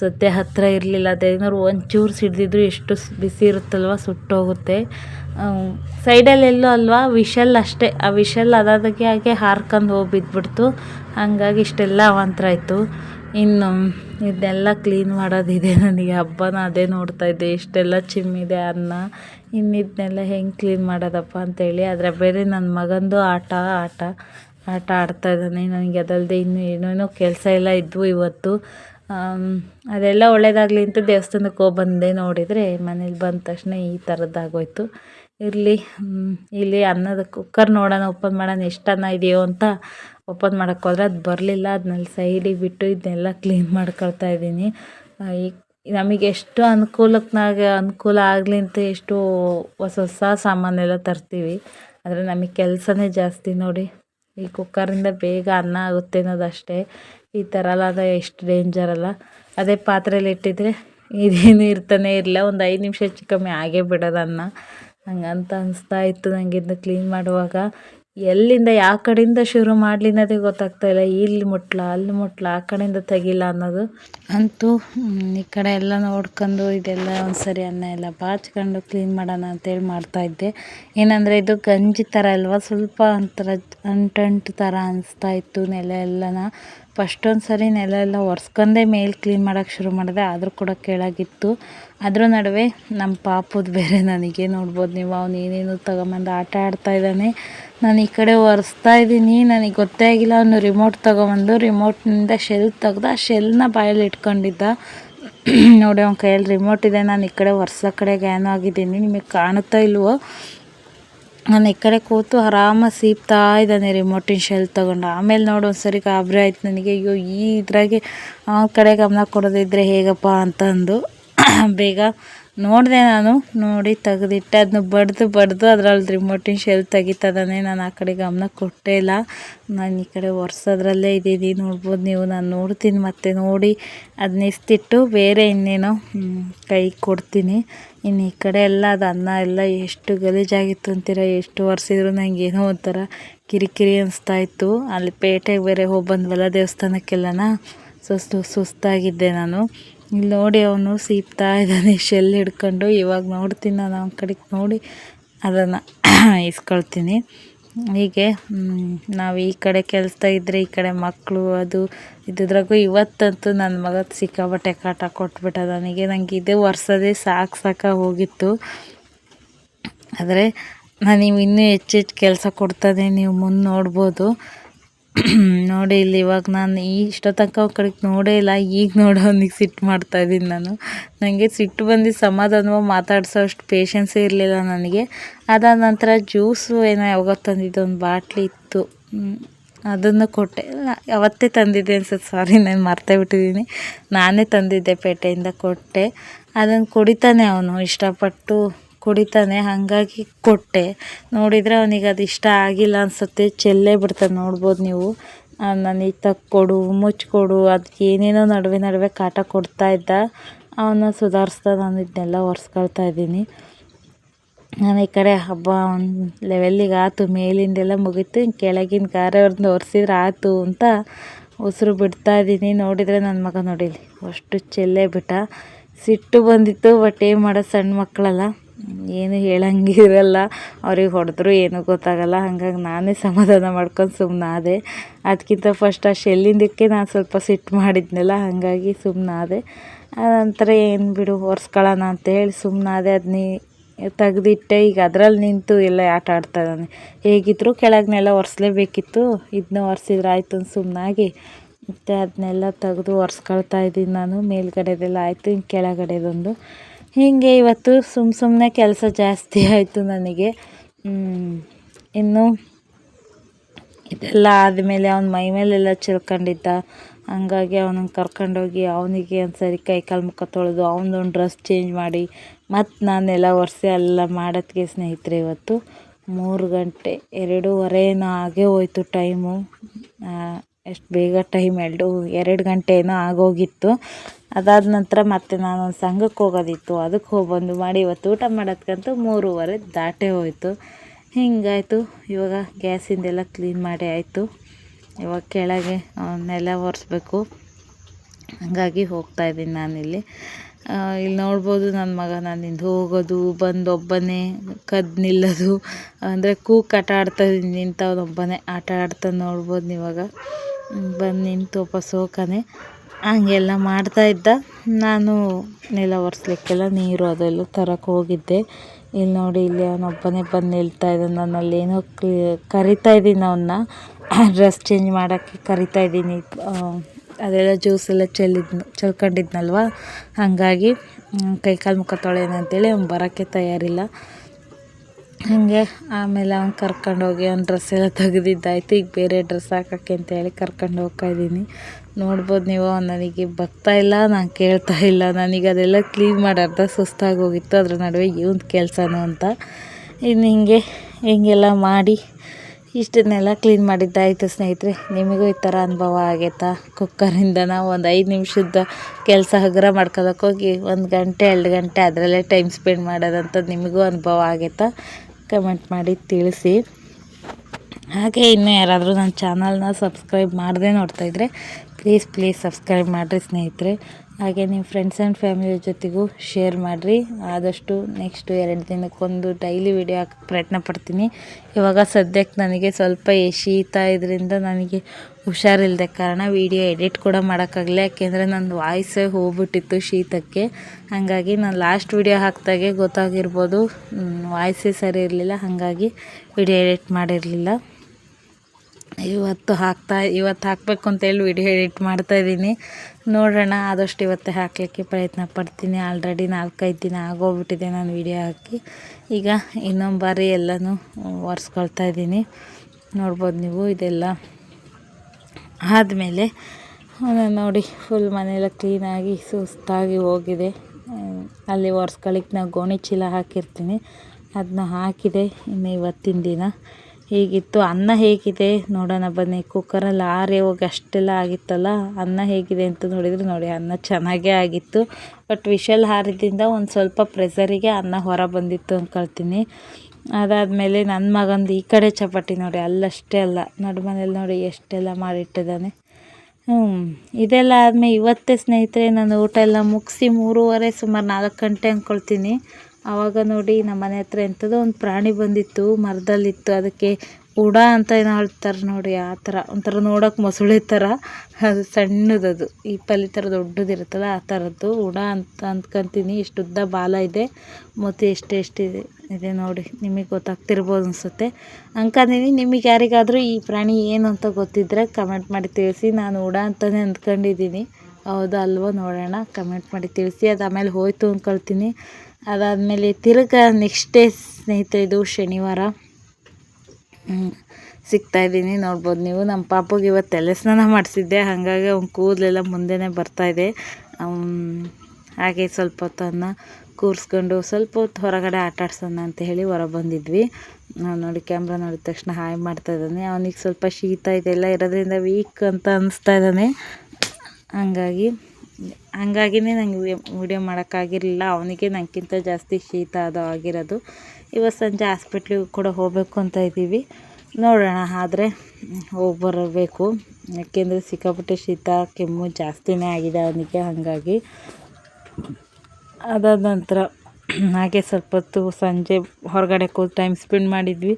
[SPEAKER 1] ಸದ್ಯ ಹತ್ತಿರ ಇರಲಿಲ್ಲ. ಅದೇನಾದ್ರು ಒಂಚೂರು ಸಿಡಿದಿದ್ರು ಎಷ್ಟು ಬಿಸಿ ಇರುತ್ತಲ್ವ, ಸುಟ್ಟೋಗುತ್ತೆ. ಸೈಡಲ್ಲೆಲ್ಲೋ ಅಲ್ವಾ ವಿಷಲ್ ಅಷ್ಟೇ. ಆ ವಿಷಲ್ ಅದಾದಕ್ಕೆ ಹಾಗೆ ಹಾರ್ಕೊಂಡು ಹೋಗಿ ಬಿದ್ದುಬಿಡ್ತು ಹಾಗಾಗಿ ಇಷ್ಟೆಲ್ಲ ಅವಾಂತರ ಆಯಿತು. ಇನ್ನು ಇದನ್ನೆಲ್ಲ ಕ್ಲೀನ್ ಮಾಡೋದಿದೆ ನನಗೆ. ಹಬ್ಬನ ಅದೇ ನೋಡ್ತಾ ಇದ್ದೆ. ಇಷ್ಟೆಲ್ಲ ಚಿಮ್ಮಿದೆ ಅನ್ನ. ಇನ್ನು ಹೆಂಗೆ ಕ್ಲೀನ್ ಮಾಡೋದಪ್ಪ ಅಂತೇಳಿ. ಆದರೆ ಬೇರೆ ನನ್ನ ಮಗಂದು ಆಟ ಆಟ ಆಟ ಆಡ್ತಾ ಇದ್ದಾನೆ. ನನಗೆ ಅದಲ್ಲದೆ ಇನ್ನು ಏನೇನೋ ಕೆಲಸ ಎಲ್ಲ ಇದ್ವು ಇವತ್ತು. ಅದೆಲ್ಲ ಒಳ್ಳೇದಾಗಲಿ ಅಂತ ದೇವಸ್ಥಾನಕ್ಕೆ ಹೋಗಿ ಬಂದೆ ನೋಡಿದರೆ ಮನೇಲಿ ಬಂದ ತಕ್ಷಣ ಈ ಥರದ್ದಾಗೋಯ್ತು ಇರಲಿ ಇಲ್ಲಿ ಅನ್ನದ ಕುಕ್ಕರ್ ನೋಡೋಣ ಓಪನ್ ಮಾಡೋಣ ಎಷ್ಟು ಅನ್ನ ಇದೆಯೋ ಅಂತ ಓಪನ್ ಮಾಡೋಕ್ಕೆ ಹೋದ್ರೆ ಅದು ಬರಲಿಲ್ಲ ಅದನ್ನೆಲ್ಲ ಸೈಡಿಗೆ ಬಿಟ್ಟು ಇದನ್ನೆಲ್ಲ ಕ್ಲೀನ್ ಮಾಡ್ಕೊಳ್ತಾ ಇದ್ದೀನಿ. ಈಗ ನಮಗೆ ಎಷ್ಟು ಅನುಕೂಲಕ್ನಾಗ, ಅನುಕೂಲ ಆಗಲಿ ಅಂತ ಎಷ್ಟು ಹೊಸ ಹೊಸ ಸಾಮಾನೆಲ್ಲ ತರ್ತೀವಿ. ಆದರೆ ನಮಗೆ ಕೆಲಸನೇ ಜಾಸ್ತಿ ನೋಡಿ, ಈ ಕುಕ್ಕರಿಂದ ಬೇಗ ಅನ್ನ ಆಗುತ್ತೆ ಅನ್ನೋದಷ್ಟೇ. ಈ ಥರ ಅಲ್ಲ ಅದು ಎಷ್ಟು ಡೇಂಜರ್ ಅಲ್ಲ. ಅದೇ ಪಾತ್ರೆಯಲ್ಲಿ ಇಟ್ಟಿದ್ರೆ ಇದೇನು ಇರ್ತಾನೆ ಇರಲಿಲ್ಲ ಒಂದು ಐದು ನಿಮಿಷ ಹೆಚ್ಚು ಕಮ್ಮಿ ಆಗೇ ಬಿಡೋದು ಅನ್ನ. ಹಂಗಂತ ಅನಿಸ್ತಾ ಇತ್ತು ನನಗೆ ಇದನ್ನ ಕ್ಲೀನ್ ಮಾಡುವಾಗ. ಎಲ್ಲಿಂದ ಯಾವ ಕಡೆಯಿಂದ ಶುರು ಮಾಡಲಿ ಅನ್ನೋದೇ ಗೊತ್ತಾಗ್ತಾ ಇಲ್ಲ. ಇಲ್ಲಿ ಮುಟ್ಲ, ಅಲ್ಲಿ ಮುಟ್ಲ, ಆ ಕಡೆಯಿಂದ ತೆಗಿಲ್ಲ ಅನ್ನೋದು. ಅಂತೂ ಈ ಕಡೆ ಎಲ್ಲ ನೋಡ್ಕೊಂಡು ಇದೆಲ್ಲ ಒಂದ್ಸರಿ ಅನ್ನ ಎಲ್ಲ ಬಾಚ್ಕೊಂಡು ಕ್ಲೀನ್ ಮಾಡೋಣ ಅಂತೇಳಿ ಮಾಡ್ತಾಯಿದ್ದೆ ಏನಂದರೆ ಇದು ಗಂಜಿ ಥರ ಅಲ್ವಾ? ಸ್ವಲ್ಪ ಒಂಥರ ಅಂಟಂಟು ಥರ ಅನಿಸ್ತಾ ಇತ್ತು ನೆಲ ಎಲ್ಲನ. ಫಸ್ಟ್ ಸರಿ ನೆಲ ಎಲ್ಲ ಒರೆಸ್ಕೊಂಡೇ ಮೇಲೆ ಕ್ಲೀನ್ ಮಾಡೋಕ್ಕೆ ಶುರು ಮಾಡಿದೆ. ಆದರೂ ಕೂಡ ಕೆಳಗಿತ್ತು. ಅದ್ರ ನಡುವೆ ನಮ್ಮ ಪಾಪುದು ಬೇರೆ ನನಗೆ ನೋಡ್ಬೋದು ನೀವು. ಅವನು ಏನೇನು ತಗೊಂಬಂದು ಆಟ ಆಡ್ತಾ ಇದ್ದಾನೆ. ನಾನು ಈ ಕಡೆ ಒರೆಸ್ತಾ ಇದ್ದೀನಿ. ನನಗೆ ಗೊತ್ತೇ ಆಗಿಲ್ಲ. ಅವನು ರಿಮೋಟ್ ತೊಗೊಂಬಂದು ರಿಮೋಟ್ನಿಂದ ಶೆಲ್ ತೆಗ್ದು ಆ ಶೆಲ್ನ ಬಾಯಲ್ಲಿ ಇಟ್ಕೊಂಡಿದ್ದ. [CLEARS THROAT] ನೋಡಿ ಅವ್ನ ಕೈಯಲ್ಲಿ ರಿಮೋಟ್ ಇದೆ. ನಾನು ಈ ಕಡೆ ಒರೆಸೋ ಕಡೆಗೆ ಏನೋ ಆಗಿದ್ದೀನಿ. ನಿಮಗೆ ಕಾಣುತ್ತಾ ಇಲ್ವೋ? ನಾನು ಈ ಕಡೆ ಕೂತು ಆರಾಮಾಗಿ ಸೀಪ್ತಾ ಇದ್ದಾನೆ ರಿಮೋಟಿನ ಶೆಲ್ ತೊಗೊಂಡು. ಆಮೇಲೆ ನೋಡು ಒಂದ್ಸರಿ ಗಾಬರಿ ಆಯ್ತು ನನಗೆ. ಅಯ್ಯೋ, ಈ ಇದ್ರಾಗೆ ಅವನ ಕಡೆ ಗಮನ ಕೊಡೋದಿದ್ರೆ ಹೇಗಪ್ಪ ಅಂತಂದು. ಬೇಗ ನೋಡಿದೆ ನಾನು, ನೋಡಿ ತೆಗೆದಿಟ್ಟೆ ಅದನ್ನ ಬಡ್ದು ಬಡ್ದು ಅದ್ರಲ್ಲಿ ರಿಮೋಟಿನ ಶೆಲ್ ತೆಗಿತದಾನೆ ನಾನು ಆ ಕಡೆ ಗಮನ ಕೊಟ್ಟೇ ಇಲ್ಲ. ನಾನು ಈ ಕಡೆ ಒರೆಸೋದ್ರಲ್ಲೇ ಇದ್ದೀನಿ ನೋಡ್ಬೋದು ನೀವು, ನಾನು ನೋಡ್ತೀನಿ ಮತ್ತೆ ನೋಡಿ. ಅದನ್ನ ಇಸ್ತಿಟ್ಟು ಬೇರೆ ಇನ್ನೇನೋ ಕೈ ಕೊಡ್ತೀನಿ. ಇನ್ನು ಈ ಕಡೆ ಎಲ್ಲ ಅದು ಅನ್ನ ಎಲ್ಲ ಎಷ್ಟು ಗಲೀಜಾಗಿತ್ತು ಅಂತೀರ, ಎಷ್ಟು ಒರೆಸಿದ್ರು ನಂಗೆ ಏನೋ ಒಂಥರ ಕಿರಿಕಿರಿ ಅನಿಸ್ತಾ ಇತ್ತು ಅಲ್ಲಿ ಪೇಟೆಗೆ ಬೇರೆ ಹೋಗಿ ಬಂದ್ವಲ್ಲ ದೇವಸ್ಥಾನಕ್ಕೆಲ್ಲನ, ಸುಸ್ತು, ಸುಸ್ತಾಗಿದ್ದೆ ನಾನು. ಇಲ್ಲಿ ನೋಡಿ ಅವನು ಸೀಪ್ತಾ ಇದ್ದಾನೆ ಶೆಲ್ ಹಿಡ್ಕೊಂಡು. ಇವಾಗ ನೋಡ್ತೀನಿ ನಾನು ಅವನ ಕಡೆಗೆ ನೋಡಿ ಅದನ್ನು [COUGHS] ಇಸ್ಕೊಳ್ತೀನಿ. ಹೀಗೆ ನಾವು ಈ ಕಡೆ ಕೆಲಸ ಇದ್ದರೆ ಈ ಕಡೆ ಮಕ್ಕಳು ಅದು ಇದ್ರಾಗೂ ಇವತ್ತಂತೂ ನನ್ನ ಮಗ ಸಿಕ್ಕಾಬಟ್ಟೆ ಕಾಟ ಕೊಟ್ಬಿಟ್ಟ ನನಗೆ ನನಗೆ ಇದೇ ವರ್ಷದೇ ಸಾಕು ಸಾಕ ಹೋಗಿತ್ತು. ಆದರೆ ನಾನು ನೀವು ಇನ್ನೂ ಹೆಚ್ಚೆಚ್ಚು ಹೆಚ್ಚು ಕೆಲಸ ಕೊಡ್ತದೆ ನೀವು ಮುಂದೆ ನೋಡ್ಬೋದು. [CLEARS THROAT] ನೋಡಿ ಇಲ್ಲಿ ಇವಾಗ ನಾನು ಈ ತನಕ ಕಡೆಗೆ ನೋಡೇ ಇಲ್ಲ, ಈಗ ನೋಡೋ ಅವ್ನಿಗೆ ಸಿಟ್ಟು ಮಾಡ್ತಾ ಇದ್ದೀನಿ ನಾನು. ನನಗೆ ಸಿಟ್ಟು ಬಂದು ಸಮಾಧಾನವಾಗಿ ಮಾತಾಡಿಸೋ ಅಷ್ಟು ಪೇಷನ್ಸೇ ಇರಲಿಲ್ಲ ನನಗೆ. ಅದಾದ ನಂತರ ಜ್ಯೂಸು ಏನೋ ಯಾವಾಗ ತಂದಿದ್ದು, ಒಂದು ಬಾಟ್ಲಿ ಇತ್ತು. ಅದನ್ನು ಕೊಟ್ಟೆ. ಅವತ್ತೇ ತಂದಿದ್ದೆ ಅನ್ಸುತ್ತೆ ಸಾರಿ ನಾನು ಮರ್ತೇ ಬಿಟ್ಟಿದ್ದೀನಿ. ನಾನೇ ತಂದಿದ್ದೆ ಪೇಟೆಯಿಂದ ಕೊಟ್ಟೆ. ಅದನ್ನು ಕುಡಿತಾನೆ ಅವನು, ಇಷ್ಟಪಟ್ಟು. ಕುಡಿತಾನೆ, ಹಾಗಾಗಿ ಕೊಟ್ಟೆ. ನೋಡಿದರೆ ಅವನಿಗೆ ಅದು ಇಷ್ಟ ಆಗಿಲ್ಲ ಅನಿಸುತ್ತೆ. ಚೆಲ್ಲೇ ಬಿಡ್ತಾನೆ, ನೋಡ್ಬೋದು ನೀವು. ನನಗೆ ತಕ್ಕೊಡು ಮುಚ್ಚಿಕೊಡು ಅದಕ್ಕೆ ಏನೇನೋ ನಡುವೆ ನಡುವೆ ಕಾಟ ಕೊಡ್ತಾ ಇದ್ದ. ಅವನ್ನ ಸುಧಾರಿಸ್ತಾ ನಾನು ಇದನ್ನೆಲ್ಲ ಒರೆಸ್ಕೊಳ್ತಾ ಇದ್ದೀನಿ. ನಾನು ಈ ಕಡೆ ಹಬ್ಬ ಒಂದು ಲೆವೆಲ್ಲಿಗೆ ಆಯ್ತು ಮೇಲಿಂದೆಲ್ಲ ಮುಗೀತು ಕೆಳಗಿನ ಗಾರೆ ಅವ್ರನ್ನ ಒರೆಸಿದ್ರೆ ಆಯ್ತು ಅಂತ ಉಸಿರು ಬಿಡ್ತಾ ಇದ್ದೀನಿ. ನೋಡಿದರೆ ನನ್ನ ಮಗ ನೋಡಿಲಿ, ಅಷ್ಟು ಚೆಲ್ಲೇ ಬಿಟ್ಟ. ಸಿಟ್ಟು ಬಂದಿತ್ತು ಬಟ್ ಏನು ಮಾಡೋ ಸಣ್ಣ ಮಕ್ಕಳಲ್ಲ. ಏನು ಹೇಳಂಗಿರಲ್ಲ. ಅವ್ರಿಗೆ ಹೊಡೆದ್ರು ಏನೂ ಗೊತ್ತಾಗಲ್ಲ. ಹಾಗಾಗಿ ನಾನೇ ಸಮಾಧಾನ ಮಾಡ್ಕೊಂಡು ಸುಮ್ಮನಾದೆ ಅದಕ್ಕಿಂತ ಫಸ್ಟ್ ಆ ಶೆಲ್ಲಿಂದಕ್ಕೆ ನಾನು ಸ್ವಲ್ಪ ಸಿಟ್ಟು ಮಾಡಿದ್ನಲ್ಲ, ಹಾಗಾಗಿ ಸುಮ್ಮನಾದೆ ನಂತರ ಏನು ಬಿಡು, ಒರೆಸ್ಕೊಳ್ಳೋಣ ಅಂತೇಳಿ ಸುಮ್ಮನಾದೆ ಅದನ್ನೇ ತೆಗೆದಿಟ್ಟೆ. ಈಗ ಅದರಲ್ಲಿ ನಿಂತು ಎಲ್ಲ ಆಟ ಆಡ್ತಾ ಇದ್ದಾನೆ. ಹೇಗಿದ್ದರೂ ಕೆಳಗನೆಲ್ಲ ಒರೆಸ್ಲೇಬೇಕಿತ್ತು. ಇದನ್ನ ಒರೆಸಿದ್ರೆ ಆಯಿತು ಸುಮ್ಮನಾಗಿ ಮತ್ತು ಅದನ್ನೆಲ್ಲ ತೆಗೆದು ಒರೆಸ್ಕೊಳ್ತಾ ಇದ್ದೀನಿ ನಾನು. ಮೇಲ್ಗಡೆದೆಲ್ಲ ಆಯಿತು ಇನ್ನು ಕೆಳಗಡೆದೊಂದು. ಹೀಗೆ ಇವತ್ತು ಸುಮ್ಮ ಸುಮ್ಮನೆ ಕೆಲಸ ಜಾಸ್ತಿ ಆಯಿತು ನನಗೆ. ಇನ್ನು ಇದೆಲ್ಲ ಆದಮೇಲೆ ಅವ್ನ ಮೈ ಮೇಲೆಲ್ಲ ಚಿಲ್ಕೊಂಡಿದ್ದ ಹಂಗಾಗಿ ಅವನನ್ನು ಕರ್ಕೊಂಡೋಗಿ ಅವನಿಗೆ ಒಂದು ಸರಿ ಕೈ ಕಾಲು ಮುಖ ತೊಳೆದು ಅವನದೊಂದು ಡ್ರೆಸ್ ಚೇಂಜ್ ಮಾಡಿ. ಮತ್ತು ನಾನೆಲ್ಲ ಒರೆಸಿ ಎಲ್ಲ ಮಾಡೋದಕ್ಕೆ ಸ್ನೇಹಿತರೆ ಇವತ್ತು. ಮೂರು ಗಂಟೆ, ಎರಡೂವರೆನೋ ಆಗೇ ಹೋಯ್ತು ಟೈಮು. ಎಷ್ಟು ಬೇಗ ಟೈಮ್ ಎರಡು ಎರಡು ಗಂಟೆ ಏನೋ ಆಗೋಗಿತ್ತು. ಅದಾದ ನಂತರ ಮತ್ತೆ ನಾನೊಂದು ಸಂಘಕ್ಕೆ ಹೋಗೋದಿತ್ತು. ಅದಕ್ಕೆ ಹೋಗಿ ಬಂದು ಮಾಡಿ ಇವತ್ತು ಊಟ ಮಾಡೋದ್ಕಂತೂ ಮೂರುವರೆ ದಾಟೇ ಹೋಯಿತು. ಹಿಂಗಾಯಿತು. ಇವಾಗ ಗ್ಯಾಸಿಂದೆಲ್ಲ ಕ್ಲೀನ್ ಮಾಡಿ ಆಯಿತು. ಇವಾಗ ಕೆಳಗೆ ನೆಲ ಒರೆಸ್ಬೇಕು. ಹಾಗಾಗಿ ಹೋಗ್ತಾಯಿದ್ದೀನಿ ನಾನಿಲ್ಲಿ. ಇಲ್ಲಿ ನೋಡ್ಬೋದು ನನ್ನ ಮಗ ನಾನಿಂದ ಹೋಗೋದು, ಬಂದು ಒಬ್ಬನೇ ಕದ್ದು ನಿಲ್ಲೋದು. ಅಂದರೆ ಕೂಕ್ ಆಟ ಆಡ್ತಾ ನಿಂತವನೊಬ್ಬನೇ ಆಟ ಆಡ್ತಾ ನೋಡ್ಬೋದು ನೀವಾಗ. ಬಂದು ನಿಂತು ವಾಪಸ್ ಹೋಗ್ತಾನೆ ಹಂಗೆಲ್ಲ ಮಾಡ್ತಾಯಿದ್ದ ನಾನು ನೆಲ ಒರೆಸ್ಲಿಕ್ಕೆಲ್ಲ ನೀರು ಅದೆಲ್ಲ ತರಕ್ಕೆ ಹೋಗಿದ್ದೆ. ಇಲ್ಲಿ ನೋಡಿ ಇಲ್ಲಿ ಅವನೊಬ್ಬನೇ ಬಂದು ನಿಲ್ತಾ ಇದ್ದಾನೆ ನಾನು ಅಲ್ಲೇನೋ ಕರಿತಾ ಇದ್ದೀನಿ ಅವನ್ನ ಡ್ರೆಸ್ ಚೇಂಜ್ ಮಾಡೋಕ್ಕೆ ಕರಿತಾ ಇದ್ದೀನಿ. ಅದೆಲ್ಲ ಜ್ಯೂಸ್ ಎಲ್ಲ ಚೆಲ್ಲಿದ್ನು ಚೆಲ್ಕೊಂಡಿದ್ನಲ್ವ? ಹಾಗಾಗಿ ಕೈ ಕಾಲು ಮುಖ ತೊಳೆಯೋಣ ಅಂತೇಳಿ ಅವ್ನು ಬರೋಕ್ಕೆ ತಯಾರಿಲ್ಲ. ಹಾಗೆ ಆಮೇಲೆ ಅವ್ನು ಕರ್ಕೊಂಡೋಗಿ ಅವ್ನ ಡ್ರೆಸ್ ಎಲ್ಲ ತೆಗೆದಿದ್ದಾಯ್ತು. ಈಗ ಬೇರೆ ಡ್ರೆಸ್ ಹಾಕೋಕ್ಕೆ ಅಂತೇಳಿ ಕರ್ಕೊಂಡು ಹೋಗ್ತಾ ಇದ್ದೀನಿ. ನೋಡ್ಬೋದು ನೀವು, ನನಗೆ ಬರ್ತಾ ಇಲ್ಲ, ನಾನು ಕೇಳ್ತಾ ಇಲ್ಲ. ನನಗೆ ಅದೆಲ್ಲ ಕ್ಲೀನ್ ಮಾಡಿ ಅರ್ಧ ಸುಸ್ತಾಗಿ ಹೋಗಿತ್ತು. ಅದ್ರ ನಡುವೆ ಇವ್ನ ಕೆಲಸನೂ ಅಂತ. ಇನ್ನು ಹಿಂಗೆ, ಹಿಂಗೆಲ್ಲ ಮಾಡಿ ಇಷ್ಟನ್ನೆಲ್ಲ ಕ್ಲೀನ್ ಮಾಡಿದ್ದಾಯಿತು ಸ್ನೇಹಿತರೆ. ನಿಮಗೂ ಈ ಥರ ಅನುಭವ ಆಗೈತಾ? ಕುಕ್ಕರಿಂದ ನಾವು ಒಂದು ಐದು ನಿಮಿಷದ ಕೆಲಸ ಹಗುರ ಮಾಡ್ಕೊಳಕ್ಕೋಗಿ ಒಂದು ಗಂಟೆ, ಎರಡು ಗಂಟೆ ಅದರಲ್ಲೇ ಟೈಮ್ ಸ್ಪೆಂಡ್ ಮಾಡೋದಂಥದ್ದು ನಿಮಗೂ ಅನುಭವ ಆಗೈತಾ? ಕಮೆಂಟ್ ಮಾಡಿ ತಿಳಿಸಿ. ಹಾಗೆ ಇನ್ನೂ ಯಾರಾದರೂ ನನ್ನ ಚಾನಲ್ನ ಸಬ್ಸ್ಕ್ರೈಬ್ ಮಾಡದೆ ನೋಡ್ತಾಯಿದ್ರೆ ಪ್ಲೀಸ್ ಪ್ಲೀಸ್ ಸಬ್ಸ್ಕ್ರೈಬ್ ಮಾಡಿರಿ ಸ್ನೇಹಿತರೆ. ಹಾಗೆ ನಿಮ್ಮ ಫ್ರೆಂಡ್ಸ್ ಆ್ಯಂಡ್ ಫ್ಯಾಮಿಲಿ ಜೊತೆಗೂ ಶೇರ್ ಮಾಡಿರಿ. ಆದಷ್ಟು ನೆಕ್ಸ್ಟು ಎರಡು ದಿನಕ್ಕೊಂದು ಡೈಲಿ ವಿಡಿಯೋ ಹಾಕಕ್ಕೆ ಪ್ರಯತ್ನ ಪಡ್ತೀನಿ. ಇವಾಗ ಸದ್ಯಕ್ಕೆ ನನಗೆ ಸ್ವಲ್ಪ ಶೀತ ಇದರಿಂದ ನನಗೆ ಹುಷಾರಿಲ್ಲದೆ ಕಾರಣ ವೀಡಿಯೋ ಎಡಿಟ್ ಕೂಡ ಮಾಡೋಕ್ಕಾಗಲಿಲ್ಲ. ಯಾಕೆಂದರೆ ನನ್ನ ವಾಯ್ಸೇ ಹೋಗ್ಬಿಟ್ಟಿತ್ತು ಶೀತಕ್ಕೆ. ಹಾಗಾಗಿ ನಾನು ಲಾಸ್ಟ್ ವೀಡಿಯೋ ಹಾಕ್ದಾಗೆ ಗೊತ್ತಾಗಿರ್ಬೋದು. ವಾಯ್ಸೇ ಸರಿ ಇರಲಿಲ್ಲ. ಹಾಗಾಗಿ ವಿಡಿಯೋ ಎಡಿಟ್ ಮಾಡಿರಲಿಲ್ಲ. ಇವತ್ತು ಹಾಕ್ತಾ, ಇವತ್ತು ಹಾಕಬೇಕು ಅಂತೇಳಿ ವಿಡಿಯೋ ಎಡಿಟ್ ಮಾಡ್ತಾಯಿದ್ದೀನಿ ನೋಡೋಣ, ಆದಷ್ಟು ಇವತ್ತೇ ಹಾಕಲಿಕ್ಕೆ ಪ್ರಯತ್ನ ಪಡ್ತೀನಿ. ಆಲ್ರೆಡಿ ನಾಲ್ಕೈದು ದಿನ ಆಗೋಗ್ಬಿಟ್ಟಿದೆ ನಾನು ವಿಡಿಯೋ ಹಾಕಿ. ಈಗ ಇನ್ನೊಂದು ಬಾರಿ ಎಲ್ಲನೂ ಒರೆಸ್ಕೊಳ್ತಾ ಇದ್ದೀನಿ ನೋಡ್ಬೋದು ನೀವು ಇದೆಲ್ಲ ಆದಮೇಲೆ ನೋಡಿ ಫುಲ್ ಮನೆಯೆಲ್ಲ ಕ್ಲೀನಾಗಿ ಸುಸ್ತಾಗಿ ಹೋಗಿದೆ. ಅಲ್ಲಿ ಒರೆಸ್ಕೊಳ್ಳಿಕ್ಕೆ ನಾವು ಗೋಣಿ ಚೀಲ ಹಾಕಿರ್ತೀನಿ. ಅದನ್ನ ಹಾಕಿದೆ ಇನ್ನು ಇವತ್ತಿನ ದಿನ. ಹೀಗಿತ್ತು? ಅನ್ನ ಹೇಗಿದೆ? ನೋಡೋಣ ಬನ್ನಿ. ಕುಕ್ಕರಲ್ಲಿ ಆರಿ ಹೋಗಿ ಅಷ್ಟೆಲ್ಲ ಆಗಿತ್ತಲ್ಲ? ಅನ್ನ ಹೇಗಿದೆ ಅಂತ ನೋಡಿದರೆ ನೋಡಿ, ಅನ್ನ ಚೆನ್ನಾಗೇ ಆಗಿತ್ತು. ಬಟ್ ವಿಷಲ್ ಹಾರಿದಿಂದ ಒಂದು ಸ್ವಲ್ಪ ಪ್ರೆಸರಿಗೆ ಅನ್ನ ಹೊರ ಬಂದಿತ್ತು ಅಂದ್ಕೊಳ್ತೀನಿ ಅದಾದಮೇಲೆ ನನ್ನ ಮಗಂದು ಈ ಕಡೆ ಚಪಾತಿ ನೋಡಿ, ಅಲ್ಲಷ್ಟೇ ಅಲ್ಲ. ನಡು ಮನೇಲಿ ನೋಡಿ ಎಷ್ಟೆಲ್ಲ ಮಾಡಿಟ್ಟಿದ್ದಾನೆ. ಹ್ಞೂ ಇದೆಲ್ಲ ಆದಮೇಲೆ ಇವತ್ತೇ ಸ್ನೇಹಿತರೆ, ನಾನು ಊಟ ಎಲ್ಲ ಮುಗಿಸಿ ಮೂರುವರೆ ಸುಮಾರು ನಾಲ್ಕು ಗಂಟೆ ಅಂದ್ಕೊಳ್ತೀನಿ ಆವಾಗ ನೋಡಿ ನಮ್ಮ ಮನೆ ಹತ್ರ ಎಂಥದೋ ಒಂದು ಪ್ರಾಣಿ ಬಂದಿತ್ತು, ಮರದಲ್ಲಿತ್ತು, ಅದಕ್ಕೆ ಉಡ ಅಂತ ಏನೋ ಹೇಳ್ತಾರೆ ನೋಡಿ, ಆ ಥರ. ಒಂಥರ ನೋಡೋಕೆ ಮೊಸಳೆ ಥರ. ಅದು ಸಣ್ಣದದು ಈ ಪಲ್ಲಿ ಥರ ದೊಡ್ಡದಿರುತ್ತಲ್ಲ ಆ ಥರದ್ದು. ಉಡ ಅಂತ ಅಂದ್ಕೊತೀನಿ. ಇಷ್ಟು ಉದ್ದ ಬಾಲ ಇದೆ. ಮತ್ತು ಎಷ್ಟು ಎಷ್ಟಿದೆ ಇದೆ ನೋಡಿ. ನಿಮಗೆ ಗೊತ್ತಾಗ್ತಿರ್ಬೋದು ಅನಿಸುತ್ತೆ. ಅಂದ್ಕೊಂಡಿನಿ, ನಿಮಗೆ ಯಾರಿಗಾದರೂ ಈ ಪ್ರಾಣಿ ಏನು ಅಂತ ಗೊತ್ತಿದ್ದರೆ ಕಮೆಂಟ್ ಮಾಡಿ ತಿಳಿಸಿ. ನಾನು ಉಡ ಅಂತಲೇ ಅಂದ್ಕೊಂಡಿದ್ದೀನಿ. ಹೌದಾ ಅಲ್ವೋ ನೋಡೋಣ. ಕಮೆಂಟ್ ಮಾಡಿ ತಿಳಿಸಿ. ಅದು ಆಮೇಲೆ ಹೋಯ್ತು ಅಂದ್ಕೊಳ್ತೀನಿ. ಅದಾದಮೇಲೆ ತಿರ್ಗಾ ನೆಕ್ಸ್ಟ್ ಡೇ ಸ್ನೇಹಿತರೆ, ಇದು ಶನಿವಾರ. ಸಿಗ್ತಾ ಇದ್ದೀನಿ, ನೋಡ್ಬೋದು ನೀವು. ನಮ್ಮ ಪಾಪುಗೆ ಇವತ್ತು ತಲೆ ಸ್ನಾನ ಮಾಡಿಸಿದ್ದೆ, ಹಾಗಾಗಿ ಅವ್ನು ಕೂದಲೆಲ್ಲ ಮುಂದೆನೇ ಬರ್ತಾಯಿದೆ ಹಾಗೆ ಸ್ವಲ್ಪ ಹೊತ್ತನ್ನ ಕೂರಿಸ್ಕೊಂಡು, ಸ್ವಲ್ಪ ಹೊತ್ತು ಹೊರಗಡೆ ಆಟ ಆಡ್ಸೋಣ ಅಂತ ಹೇಳಿ ಹೊರ ಬಂದಿದ್ವಿ ನಾವು ನೋಡಿ ಕ್ಯಾಮ್ರಾ ನೋಡಿದ ತಕ್ಷಣ ಹಾಯ್ ಮಾಡ್ತಾ ಇದ್ದಾನೆ. ಅವನಿಗೆ ಸ್ವಲ್ಪ ಶೀತ ಇದೆಲ್ಲ ಇರೋದ್ರಿಂದ ವೀಕ್ ಅಂತ ಅನ್ನಿಸ್ತಾ ಇದ್ದಾನೆ. ಹಂಗಾಗಿ ಹಂಗಾಗಿನೇ ನಂಗೆ ವೀಡಿಯೋ ಮಾಡೋಕ್ಕಾಗಿರಲಿಲ್ಲ. ಅವನಿಗೆ ನನಗಿಂತ ಜಾಸ್ತಿ ಶೀತ ಅದು ಆಗಿರೋದು. ಇವತ್ತು ಸಂಜೆ ಹಾಸ್ಪಿಟ್ಲಿಗೆ ಕೂಡ ಹೋಗಬೇಕು ಅಂತ ಇದ್ದೀವಿ. ನೋಡೋಣ, ಆದರೆ ಹೋಗಿ ಬರಬೇಕು. ಯಾಕೆಂದರೆ ಸಿಕ್ಕಾಪಟ್ಟೆ ಶೀತ, ಕೆಮ್ಮು ಜಾಸ್ತಿನೇ ಆಗಿದೆ ಅವನಿಗೆ, ಹಾಗಾಗಿ. ಅದಾದ ನಂತರ ಹಾಗೆ ಸ್ವಲ್ಪ ಹೊತ್ತು ಸಂಜೆ ಹೊರಗಡೆ ಕೂತು ಟೈಮ್ ಸ್ಪೆಂಡ್ ಮಾಡಿದ್ವಿ.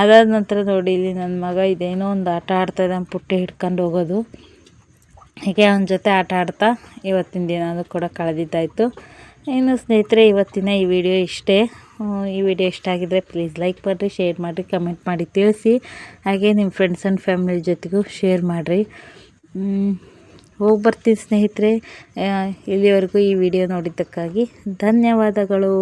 [SPEAKER 1] ಅದಾದ ನಂತರ ನೋಡಿ, ಇಲ್ಲಿ ನನ್ನ ಮಗ ಇದೇನೋ ಒಂದು ಆಟ ಆಡ್ತಾಯಿದ್ದಾನೆ ಪುಟ್ಟಿ ಹಿಡ್ಕೊಂಡು ಹೋಗೋದು. ಹೀಗೆ ಅವನ ಜೊತೆ ಆಟ ಆಡ್ತಾ ಇವತ್ತಿನ ದಿನ ಕೂಡ ಕಳೆದಿದ್ದಾಯಿತು. ಇನ್ನು ಸ್ನೇಹಿತರೆ, ಇವತ್ತಿನ ಈ ವಿಡಿಯೋ ಇಷ್ಟೇ. ಈ ವಿಡಿಯೋ ಇಷ್ಟ ಆಗಿದ್ರೆ ಪ್ಲೀಸ್ ಲೈಕ್ ಮಾಡಿರಿ ಶೇರ್ ಮಾಡಿರಿ ಕಮೆಂಟ್ ಮಾಡಿ, ತಿಳಿಸಿ. ಹಾಗೆ ನಿಮ್ಮ ಫ್ರೆಂಡ್ಸ್ ಆ್ಯಂಡ್ ಫ್ಯಾಮಿಲಿ ಜೊತೆಗೂ ಶೇರ್ ಮಾಡಿರಿ. ಹೋಗಿ ಬರ್ತೀನಿ ಸ್ನೇಹಿತರೆ. ಇಲ್ಲಿವರೆಗೂ ಈ ವಿಡಿಯೋ ನೋಡಿದ್ದಕ್ಕಾಗಿ ಧನ್ಯವಾದಗಳು.